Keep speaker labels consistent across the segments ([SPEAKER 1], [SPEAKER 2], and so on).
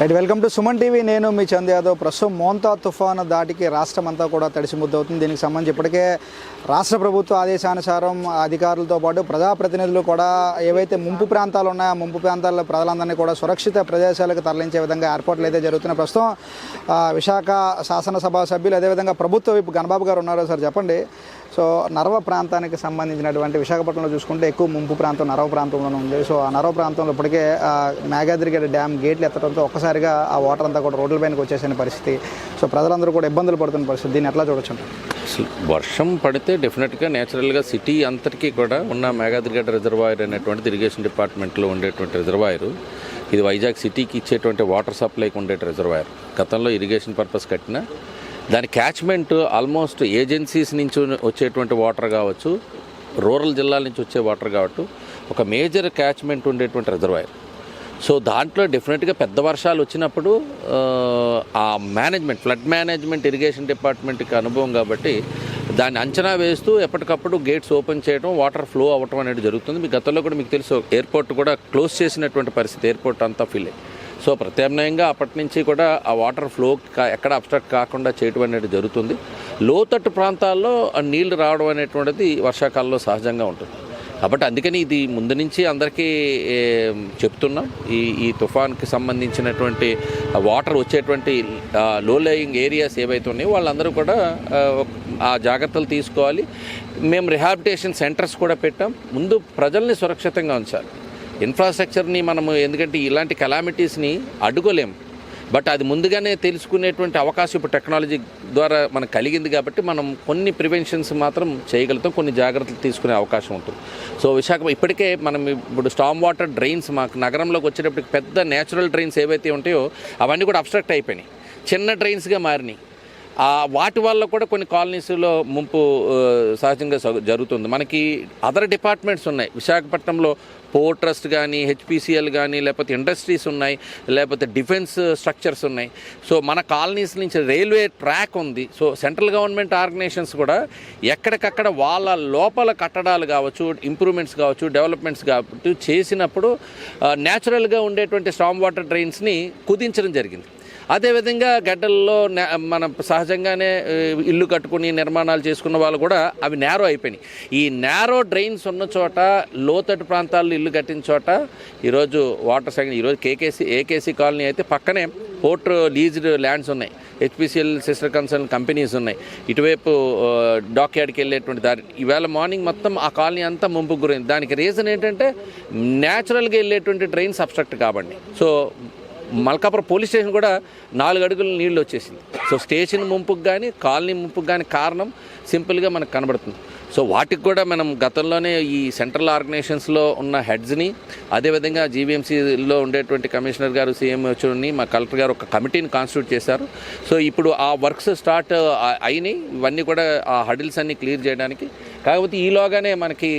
[SPEAKER 1] Right welcome to Suman TV. నేను మీ చంద్ యాదవ్. ప్రస్తుతం మోంతా తుఫాను దాటికి రాష్ట్రం అంతా కూడా తడిసి ముద్దవుతుంది దీనికి సంబంధించి ఇప్పటికే రాష్ట్ర ప్రభుత్వ ఆదేశానుసారం అధికారులతో పాటు ప్రజాప్రతినిధులు కూడా ఏవైతే ముంపు ప్రాంతాలు ఉన్నాయో ఆ ముంపు ప్రాంతాల్లో ప్రజలందరినీ కూడా సురక్షిత ప్రదేశాలకు తరలించే విధంగా ఏర్పాట్లు అయితే జరుగుతున్నాయి. ప్రస్తుతం విశాఖ శాసనసభ సభ్యులు అదేవిధంగా ప్రభుత్వ విప్ గణబాబు గారు ఉన్నారో సార్ చెప్పండి. సో నరవ ప్రాంతానికి సంబంధించినటువంటి విశాఖపట్నంలో చూసుకుంటే ఎక్కువ ముంపు ప్రాంతం నరవ ప్రాంతంలోనే ఉంది. సో ఆ నరవ ప్రాంతంలో ఇప్పటికే మేఘాద్రిగడ్డ డ్యామ్ గేట్లు ఎత్తడంతో ఒక్కసారిగా ఆ వాటర్ అంతా కూడా రోడ్ల పైనకి వచ్చేసిన పరిస్థితి. సో ప్రజలందరూ కూడా ఇబ్బందులు పడుతున్న పరిస్థితి. దీన్ని ఎట్లా చూడొచ్చు?
[SPEAKER 2] వర్షం పడితే డెఫినెట్గా నేచురల్గా సిటీ అంతటికీ కూడా ఉన్న మేఘాద్రిగడ్డ రిజర్వాయర్ అనేటువంటిది ఇరిగేషన్ డిపార్ట్మెంట్లో ఉండేటువంటి రిజర్వాయర్. ఇది వైజాగ్ సిటీకి ఇచ్చేటువంటి వాటర్ సప్లైకి ఉండే రిజర్వాయర్. గతంలో ఇరిగేషన్ పర్పస్ కట్టిన దాని క్యాచ్మెంట్ ఆల్మోస్ట్ ఏజెన్సీస్ నుంచి వచ్చేటువంటి వాటర్ కావచ్చు రూరల్ జిల్లాల నుంచి వచ్చే వాటర్ కావచ్చు ఒక మేజర్ క్యాచ్మెంట్ ఉండేటువంటి రిజర్వాయర్. సో దాంట్లో డెఫినెట్గా పెద్ద వర్షాలు వచ్చినప్పుడు ఆ మేనేజ్మెంట్ ఫ్లడ్ మేనేజ్మెంట్ ఇరిగేషన్ డిపార్ట్మెంట్కి అనుభవం కాబట్టి దాన్ని అంచనా వేస్తూ ఎప్పటికప్పుడు గేట్స్ ఓపెన్ చేయడం వాటర్ ఫ్లో అవ్వటం అనేది జరుగుతుంది. మీ గతంలో కూడా మీకు తెలుసు ఎయిర్పోర్ట్ కూడా క్లోజ్ చేసినటువంటి పరిస్థితి ఎయిర్పోర్ట్ అంతా ఫిల్ అయ్యి సో ప్రత్యామ్నాయంగా అప్పటి నుంచి కూడా ఆ వాటర్ ఫ్లో ఎక్కడ అబ్స్ట్రక్ట్ కాకుండా చేయడం అనేది జరుగుతుంది. లోతట్టు ప్రాంతాల్లో ఆ నీళ్ళు రావడం అనేటువంటిది వర్షాకాలంలో సహజంగా ఉంటుంది. కాబట్టి అందుకని ఇది ముందు నుంచి అందరికీ చెప్తున్నాం. ఈ ఈ తుఫాన్కి సంబంధించినటువంటి వాటర్ వచ్చేటువంటి లో లేయింగ్ ఏరియాస్ ఏవైతే ఉన్నాయో వాళ్ళందరూ కూడా ఆ, ఆ జాగ్రత్తలు తీసుకోవాలి. మేము రిహాబిటేషన్ సెంటర్స్ కూడా పెట్టాం. ముందు ప్రజల్ని సురక్షితంగా ఉంచాలి. ఇన్ఫ్రాస్ట్రక్చర్ని మనము ఎందుకంటే ఇలాంటి కెలామిటీస్ని అడ్డుకోలేము బట్ అది ముందుగానే తెలుసుకునేటువంటి అవకాశం ఇప్పుడు టెక్నాలజీ ద్వారా మనకు కలిగింది కాబట్టి మనం కొన్ని ప్రివెన్షన్స్ మాత్రం చేయగలుగుతాం కొన్ని జాగ్రత్తలు తీసుకునే అవకాశం ఉంటుంది. సో విశాఖ ఇప్పటికే మనం ఇప్పుడు స్టామ్ వాటర్ డ్రైన్స్ మాకు నగరంలోకి వచ్చేటప్పటికి పెద్ద నేచురల్ డ్రైన్స్ ఏవైతే ఉంటాయో అవన్నీ కూడా అబ్స్ట్రక్ట్ అయిపోయినాయి. చిన్న డ్రైన్స్గా మారినాయి. వాటి వల్ల కూడా కొన్ని కాలనీస్లో ముంపు సహజంగా జరుగుతుంది. మనకి అదర్ డిపార్ట్మెంట్స్ ఉన్నాయి. విశాఖపట్నంలో పోర్ట్ ట్రస్ట్ కానీ హెచ్పిసిఎల్ కానీ లేకపోతే ఇండస్ట్రీస్ ఉన్నాయి లేకపోతే డిఫెన్స్ స్ట్రక్చర్స్ ఉన్నాయి. సో మన కాలనీస్ నుంచి రైల్వే ట్రాక్ ఉంది. సో సెంట్రల్ గవర్నమెంట్ ఆర్గనైజేషన్స్ కూడా ఎక్కడికక్కడ వాళ్ళ లోపల కట్టడాలు కావచ్చు ఇంప్రూవ్మెంట్స్ కావచ్చు డెవలప్మెంట్స్ కాబట్టి చేసినప్పుడు న్యాచురల్గా ఉండేటువంటి స్టామ్ వాటర్ డ్రైన్స్ని కుదించడం జరిగింది. అదేవిధంగా గడ్డల్లో నే- మన సహజంగానే ఇల్లు కట్టుకుని నిర్మాణాలు చేసుకున్న వాళ్ళు కూడా అవి నేరో అయిపోయినాయి. ఈ నేరో డ్రైన్స్ ఉన్న చోట లోతట్టు ప్రాంతాల్లో ఇల్లు కట్టిన చోట ఈరోజు వాటర్ సెకండ్ ఈరోజు కేకేసీ ఏకేసీ కాలనీ అయితే పక్కనే పోర్ట్ లీజ్డ్ ల్యాండ్స్ ఉన్నాయి. హెచ్పిసిఎల్ సిస్టర్ కన్సర్న్ కంపెనీస్ ఉన్నాయి. ఇటువైపు డాక్ యార్డ్కి వెళ్ళేటువంటి దారి. ఈవేళ మార్నింగ్ మొత్తం ఆ కాలనీ అంతా ముంపుకు గురైంది. దానికి రీజన్ ఏంటంటే న్యాచురల్గా వెళ్ళేటువంటి ట్రైన్ సబ్స్ట్రక్ట్ కాబట్టి సో మల్కాపురం పోలీస్ స్టేషన్ కూడా నాలుగు అడుగుల నీళ్ళు వచ్చేసింది. సో స్టేషన్ ముంపుకు కానీ కాలనీ ముంపుకు కానీ కారణం సింపుల్గా మనకు కనబడుతుంది. సో వాటికి కూడా మనం గతంలోనే ఈ సెంట్రల్ ఆర్గనైజేషన్స్లో ఉన్న హెడ్స్ని అదేవిధంగా జీవీఎంసీలో ఉండేటువంటి కమిషనర్ గారు సీఎం వచ్చి మా కలెక్టర్ గారు ఒక కమిటీని కాన్స్టిట్యూట్ చేశారు. సో ఇప్పుడు ఆ వర్క్స్ స్టార్ట్ అయినాయి ఇవన్నీ కూడా ఆ హడిల్స్ అన్నీ క్లియర్ చేయడానికి. కాకపోతే ఈలోగానే మనకి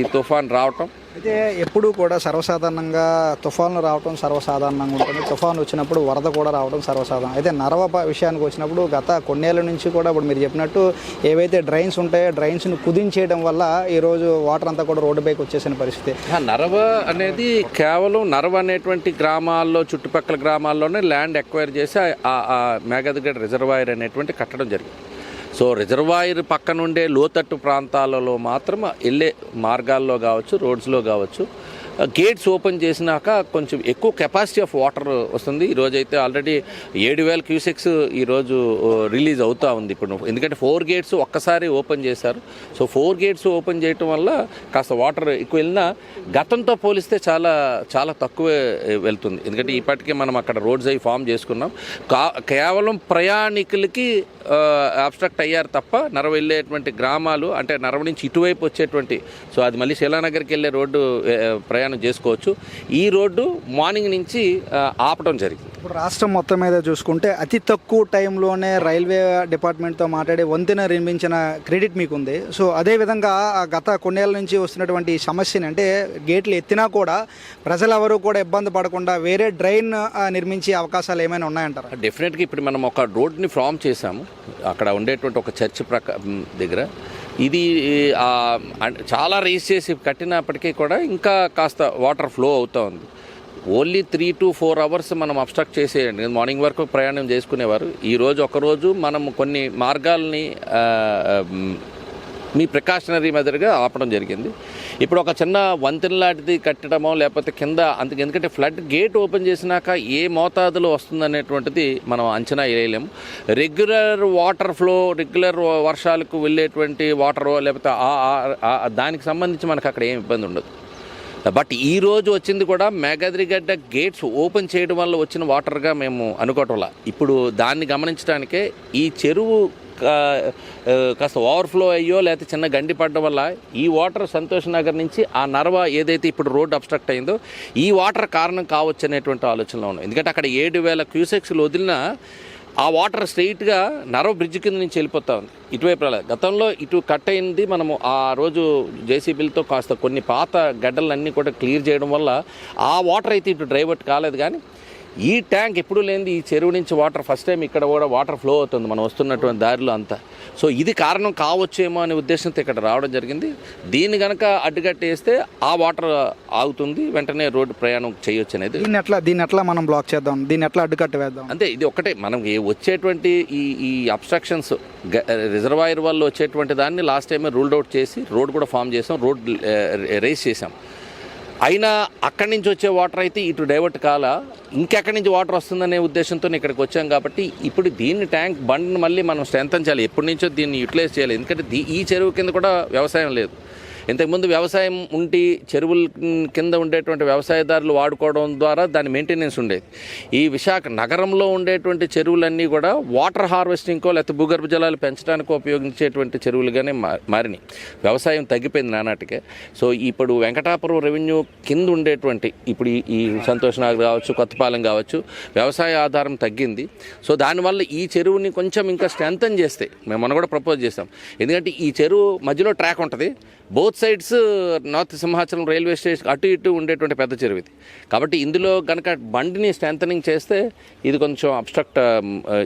[SPEAKER 2] ఈ తుఫాన్ రావటం
[SPEAKER 1] అయితే ఎప్పుడూ కూడా సర్వసాధారణంగా తుఫాన్లు రావడం సర్వసాధారణంగా ఉంటుంది. తుఫాన్ వచ్చినప్పుడు వరద కూడా రావడం సర్వసాధారణం. అయితే నరవ విషయానికి వచ్చినప్పుడు గత కొన్నేళ్ళ నుంచి కూడా ఇప్పుడు మీరు చెప్పినట్టు ఏవైతే డ్రైన్స్ ఉంటాయో డ్రైన్స్ను కుదించేయడం వల్ల ఈరోజు వాటర్ అంతా కూడా రోడ్డు పైకి వచ్చేసిన పరిస్థితి.
[SPEAKER 2] ఆ నరవ అనేది కేవలం నరవ అనేటువంటి గ్రామాల్లో చుట్టుపక్కల గ్రామాల్లోనే ల్యాండ్ ఎక్వైర్ చేసి ఆ- ఆ రిజర్వాయర్ అనేటువంటి కట్టడం జరిగింది. సో రిజర్వాయర్ పక్కనుండే లోతట్టు ప్రాంతాలలో మాత్రం వెళ్ళే మార్గాల్లో కావచ్చు రోడ్స్లో కావచ్చు గేట్స్ ఓపెన్ చేసినాక కొంచెం ఎక్కువ కెపాసిటీ ఆఫ్ వాటర్ వస్తుంది. ఈరోజు అయితే ఆల్రెడీ ఏడు వేల క్యూసెక్స్ ఈరోజు రిలీజ్ అవుతూ ఉంది. ఇప్పుడు ఎందుకంటే ఫోర్ గేట్స్ ఒక్కసారి ఓపెన్ చేశారు. సో ఫోర్ గేట్స్ ఓపెన్ చేయటం వల్ల కాస్త వాటర్ ఎక్కువ వెళ్ళినా గతంతో పోలిస్తే చాలా చాలా తక్కువే వెళ్తుంది. ఎందుకంటే ఇప్పటికే మనం అక్కడ రోడ్స్ అవి ఫామ్ చేసుకున్నాం. కా కేవలం ప్రయాణికులకి అబ్స్ట్రక్ట్ అయ్యారు తప్ప నరవ వెళ్ళేటువంటి గ్రామాలు అంటే నరవ నుంచి ఇటువైపు వచ్చేటువంటి సో అది మళ్ళీ శిలానగర్కి వెళ్ళే రోడ్డు ప్రయా ప్రయాణ చేసుకోవచ్చు. ఈ రోడ్డు మార్నింగ్ నుంచి ఆపడం జరిగింది.
[SPEAKER 1] ఇప్పుడు రాష్ట్రం మొత్తం మీద చూసుకుంటే అతి తక్కువ టైంలోనే రైల్వే డిపార్ట్మెంట్తో మాట్లాడి వంతెన నిర్మించిన క్రెడిట్ మీకు ఉంది సో అదేవిధంగా గత కొన్నేళ్ళ నుంచి వస్తున్నటువంటి సమస్యని అంటే గేట్లు ఎత్తినా కూడా ప్రజలెవరూ కూడా ఇబ్బంది పడకుండా వేరే డ్రైన్ నిర్మించే అవకాశాలు ఏమైనా ఉన్నాయంటారా?
[SPEAKER 2] డెఫినెట్గా ఇప్పుడు మనం ఒక రోడ్ని ఫామ్ చేసాము అక్కడ ఉండేటువంటి ఒక చర్చ్ ప్రక దగ్గర. ఇది చాలా రేస్ చేసి కట్టినప్పటికీ కూడా ఇంకా కాస్త వాటర్ ఫ్లో అవుతూ ఉంది. Only three to four hours మనం అబ్స్ట్రక్ట్ చేసేయండి. మార్నింగ్ వరకు ప్రయాణం చేసుకునేవారు. ఈరోజు ఒకరోజు మనం కొన్ని మార్గాల్ని మీ ప్రికాషనరీ మెథడ్గా ఆపడం జరిగింది. ఇప్పుడు ఒక చిన్న వంతెన లాంటిది కట్టడమో లేకపోతే కింద అందుకు ఎందుకంటే ఫ్లడ్ గేట్ ఓపెన్ చేసినాక ఏ మోతాదులో వస్తుందనేటువంటిది మనం అంచనా వేయలేము. రెగ్యులర్ వాటర్ ఫ్లో రెగ్యులర్ వర్షాలకు వెళ్ళేటువంటి వాటర్ లేకపోతే ఆ- దానికి సంబంధించి మనకు అక్కడ ఏం ఇబ్బంది ఉండదు. బట్ ఈ రోజు వచ్చింది కూడా మేఘాద్రిగడ్డ గేట్స్ ఓపెన్ చేయడం వల్ల వచ్చిన వాటర్గా మేము అనుకోవటంలా ఇప్పుడు దాన్ని గమనించడానికే ఈ చెరువు కాస్త ఓవర్ఫ్లో అయ్యో లేకపోతే చిన్న గండి పడడం వల్ల ఈ వాటర్ సంతోష్ నగర్ నుంచి ఆ నర్వ ఏదైతే ఇప్పుడు రోడ్ అబ్స్ట్రక్ట్ అయిందో ఈ వాటర్ కారణం కావచ్చు అనేటువంటి ఆలోచనలో ఉన్నాం. ఎందుకంటే అక్కడ ఏడు వేల క్యూసెక్స్లు వదిలినా ఆ వాటర్ స్ట్రైట్గా నరవ బ్రిడ్జ్ కింద నుంచి వెళ్ళిపోతా ఉంది. ఇటువైపు రాలేదు. గతంలో ఇటు కట్ అయింది. మనము ఆ రోజు జేసీబీలతో కాస్త కొన్ని పాత గడ్డలన్నీ కూడా క్లియర్ చేయడం వల్ల ఆ వాటర్ అయితే ఇటు డైవర్ట్ కాలేదు కానీ ఈ ట్యాంక్ ఎప్పుడు లేనిది ఈ చెరువు నుంచి వాటర్ ఫస్ట్ టైం ఇక్కడ కూడా వాటర్ ఫ్లో అవుతుంది మనం వస్తున్నటువంటి దారిలో అంతా. సో ఇది కారణం కావచ్చేమో అనే ఉద్దేశంతో ఇక్కడ రావడం జరిగింది. దీన్ని కనుక అడ్డుకట్టేస్తే ఆ వాటర్ ఆగుతుంది వెంటనే రోడ్డు ప్రయాణం చేయొచ్చు అనేది.
[SPEAKER 1] దీన్ని ఎట్లా దీన్ని ఎట్లా మనం బ్లాక్ చేద్దాం? దీన్ని ఎట్లా అడ్డుకట్ట వేద్దాం?
[SPEAKER 2] అంతే ఇది ఒకటే మనం వచ్చేటువంటి ఈ ఈ అబ్స్ట్రక్షన్స్ రిజర్వాయర్ వల్ల వచ్చేటువంటి దాన్ని లాస్ట్ టైమే రూల్డ్ అవుట్ చేసి రోడ్ కూడా ఫామ్ చేసాం రోడ్ రేస్ చేసాం. అయినా అక్కడి నుంచి వచ్చే వాటర్ అయితే ఇటు డైవర్ట్ కాల ఇంకెక్కడి నుంచి వాటర్ వస్తుందనే ఉద్దేశంతో ఇక్కడికి వచ్చాం కాబట్టి ఇప్పుడు దీన్ని ట్యాంక్ బండ్ని మళ్ళీ మనం స్ట్రెంథన్ చేయాలి. ఎప్పటి నుంచో దీన్ని యూటిలైజ్ చేయాలి. ఎందుకంటే దీ- ఈ చెరువు కింద కూడా వ్యవసాయం లేదు. ఇంతకుముందు వ్యవసాయం ఉండి చెరువుల కింద ఉండేటువంటి వ్యవసాయదారులు వాడుకోవడం ద్వారా దాని మెయింటెనెన్స్ ఉండేది. ఈ విశాఖ నగరంలో ఉండేటువంటి చెరువులన్నీ కూడా వాటర్ హార్వెస్టింగ్కో లేకపోతే భూగర్భ జలాలు పెంచడానికో ఉపయోగించేటువంటి చెరువులుగానే మారినాయి. వ్యవసాయం తగ్గిపోయింది నానాటికే. సో ఇప్పుడు వెంకటాపురం రెవెన్యూ కింద ఉండేటువంటి ఇప్పుడు ఈ- సంతోష్ నగర్ కావచ్చు కొత్తపాలెం కావచ్చు వ్యవసాయ ఆధారం తగ్గింది. సో దానివల్ల ఈ చెరువుని కొంచెం ఇంకా స్ట్రెంథన్ చేస్తే మేము మొన్న కూడా ప్రపోజ్ చేస్తాం ఎందుకంటే ఈ చెరువు మధ్యలో ట్రాక్ ఉంటుంది. Both sides north Simhachalam railway station అటు ఇటు ఉండేటువంటి పెద్ద చెరువు ఇది. కాబట్టి ఇందులో కనుక బండిని స్ట్రెంథనింగ్ చేస్తే ఇది కొంచెం అబ్స్ట్రక్ట్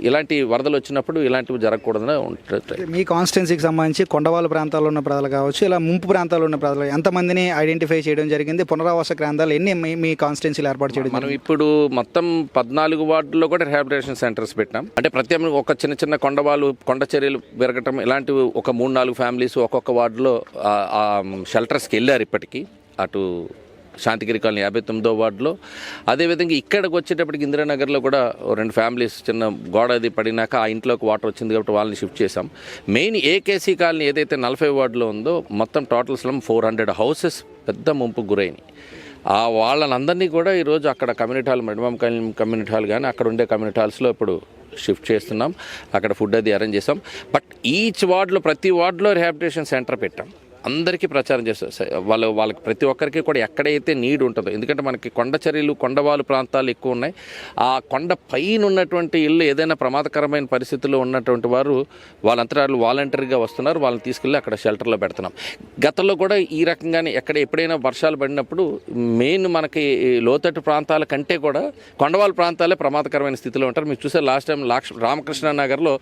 [SPEAKER 2] ఇలాంటి వరదలు వచ్చినప్పుడు ఇలాంటివి జరగకూడదని ఉంటుంది.
[SPEAKER 1] మీ కాన్స్టిట్యున్సీకి సంబంధించి కొండవాళ్ళ ప్రాంతాల్లో ఉన్న ప్రజలు కావచ్చు ఇలా ముంపు ప్రాంతాల్లో ఉన్న ప్రజలు ఎంతమందిని ఐడెంటిఫై చేయడం జరిగింది? పునరావాస కేంద్రాలు ఎన్ని మీ కాన్స్టిట్యున్సీలు ఏర్పాటు చేయడం
[SPEAKER 2] మనం ఇప్పుడు మొత్తం పద్నాలుగు వార్డుల్లో కూడా రిహాబిలిటేషన్ సెంటర్స్ పెట్టాం అంటే ప్రత్యేకంగా ఒక చిన్న చిన్న కొండవాళ్ళు కొండ చర్యలు పెరగటం ఇలాంటివి ఒక మూడు నాలుగు ఫ్యామిలీస్ ఒక్కొక్క వార్డులో షెల్టర్స్కి వెళ్ళారు ఇప్పటికీ అటు శాంతిగిరి కాలనీ యాభై తొమ్మిదో వార్డులో. అదేవిధంగా ఇక్కడికి వచ్చేటప్పటికి ఇందిరానగర్లో కూడా ఓ రెండు ఫ్యామిలీస్ చిన్న గోడ అది పడినాక ఆ ఇంట్లోకి వాటర్ వచ్చింది కాబట్టి వాళ్ళని షిఫ్ట్ చేశాం. మెయిన్ ఏకేసీ కాలనీ ఏదైతే నలభై వార్డులో ఉందో మొత్తం total slum four hundred houses పెద్ద ముంపు గురైనవి ఆ వాళ్ళనందరినీ కూడా ఈరోజు అక్కడ community hall minimum community hall కానీ అక్కడ ఉండే కమ్యూనిటీ హాల్స్లో ఇప్పుడు షిఫ్ట్ చేస్తున్నాం. అక్కడ ఫుడ్ అది అరేంజ్ చేసాం బట్ ఈచ్ వార్డులో ప్రతి వార్డులో రిహాబిటేషన్ సెంటర్ పెట్టాం. అందరికీ ప్రచారం చేస్తారు వాళ్ళు వాళ్ళకి ప్రతి ఒక్కరికి కూడా ఎక్కడైతే నీడ్ ఉంటుందో ఎందుకంటే మనకి కొండ చర్యలు కొండవాలు ప్రాంతాలు ఎక్కువ ఉన్నాయి. ఆ కొండ పైన ఉన్నటువంటి ఇల్లు ఏదైనా ప్రమాదకరమైన పరిస్థితుల్లో ఉన్నటువంటి వారు వాళ్ళంతటా వాళ్ళు వాలంటరీగా వస్తున్నారు. వాళ్ళని తీసుకెళ్ళి అక్కడ షెల్టర్లో పెడుతున్నాం. గతంలో కూడా ఈ రకంగానే ఎక్కడ ఎప్పుడైనా వర్షాలు పడినప్పుడు మెయిన్ మనకి లోతట్టు ప్రాంతాల కంటే కూడా కొండవాళ్ళ ప్రాంతాలే ప్రమాదకరమైన స్థితిలో ఉంటారు. మీరు చూసే లాస్ట్ టైం లాక్ష రామకృష్ణ నగర్లో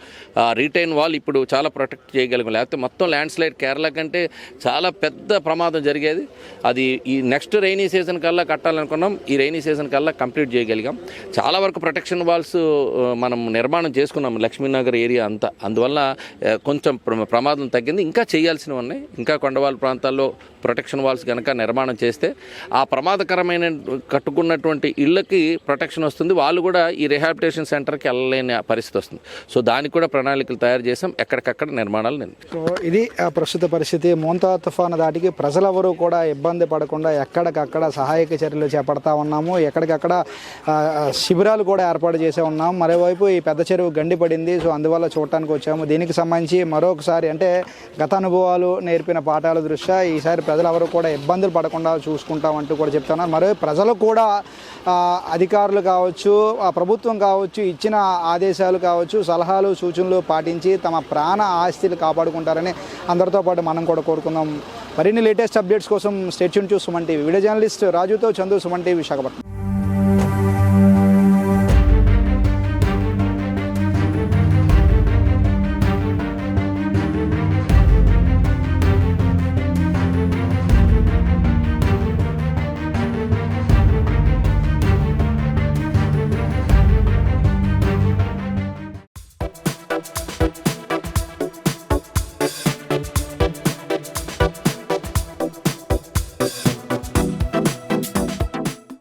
[SPEAKER 2] రీటైన్ వాల్ ఇప్పుడు చాలా ప్రొటెక్ట్ చేయగలిగాం. లేకపోతే మొత్తం ల్యాండ్ స్లైడ్ కేరళ కంటే చాలా పెద్ద ప్రమాదం జరిగేది. అది ఈ నెక్స్ట్ రైనీ సీజన్ కల్లా కట్టాలనుకున్నాం. ఈ రైనీ సీజన్ కల్లా కంప్లీట్ చేయగలిగాం. చాలా వరకు ప్రొటెక్షన్ వాల్స్ మనం నిర్మాణం చేసుకున్నాం లక్ష్మీనగర్ ఏరియా అంతా. అందువల్ల కొంచెం ప్రమాదం తగ్గింది. ఇంకా చేయాల్సినవి ఉన్నాయి. ఇంకా కొండవాళ్ళ ప్రాంతాల్లో ప్రొటెక్షన్ వాల్స్ కనుక నిర్మాణం చేస్తే ఆ ప్రమాదకరమైన కట్టుకున్నటువంటి ఇళ్ళకి ప్రొటెక్షన్ వస్తుంది. వాళ్ళు కూడా ఈ రిహాబిలిటేషన్ సెంటర్కి వెళ్ళలేని పరిస్థితి వస్తుంది. సో దానికి కూడా ప్రణాళికలు తయారు చేసాం ఎక్కడికక్కడ నిర్మాణాలు నిర్మి
[SPEAKER 1] ఇది ఆ ప్రస్తుత పరిస్థితి. మోంతా తుఫాను దాటికి ప్రజలెవరూ కూడా ఇబ్బంది పడకుండా ఎక్కడికక్కడ సహాయక చర్యలు చేపడతా ఉన్నాము. ఎక్కడికక్కడ శిబిరాలు కూడా ఏర్పాటు చేసే ఉన్నాం. మరోవైపు ఈ పెద్ద చెరువు గండి పడింది. సో అందువల్ల చూడటానికి వచ్చాము. దీనికి సంబంధించి మరొకసారి అంటే గత అనుభవాలు నేర్పిన పాఠాల దృష్ట్యా ఈసారి ప్రజలు ఎవరు కూడా ఇబ్బందులు పడకుండా చూసుకుంటామంటూ కూడా చెప్తున్నారు. మరో ప్రజలు కూడా అధికారులు కావచ్చు ప్రభుత్వం కావచ్చు ఇచ్చిన ఆదేశాలు కావచ్చు సలహాలు సూచనలు పాటించి తమ ప్రాణ ఆస్తిలు కాపాడుకుంటారని అందరితో పాటు మనం కూడా కోరుకుందాం. మరిన్ని లేటెస్ట్ అప్డేట్స్ కోసం స్టేట్యూన్ చూ సుమన్ టీవీ. వీడియో జర్నలిస్ట్ రాజుతో చందు సుమన్ టీవీ విశాఖపట్నం.